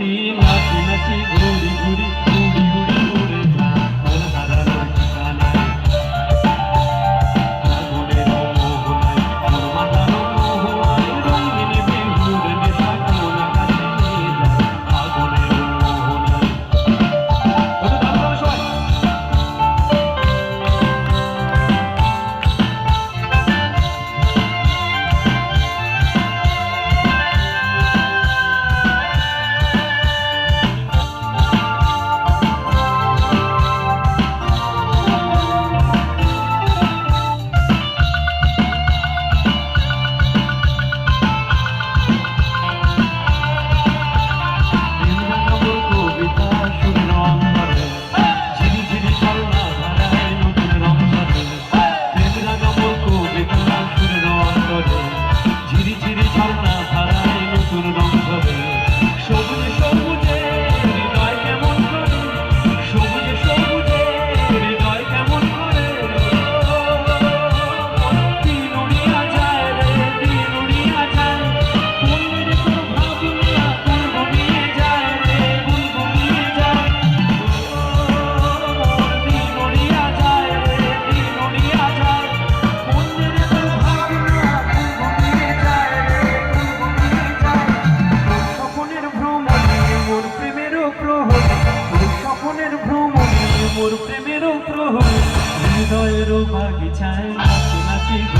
Fátima. সবুজ মোর প্রেমের প্রহ হৃদয়ের বাগিচায় নাচি নাচি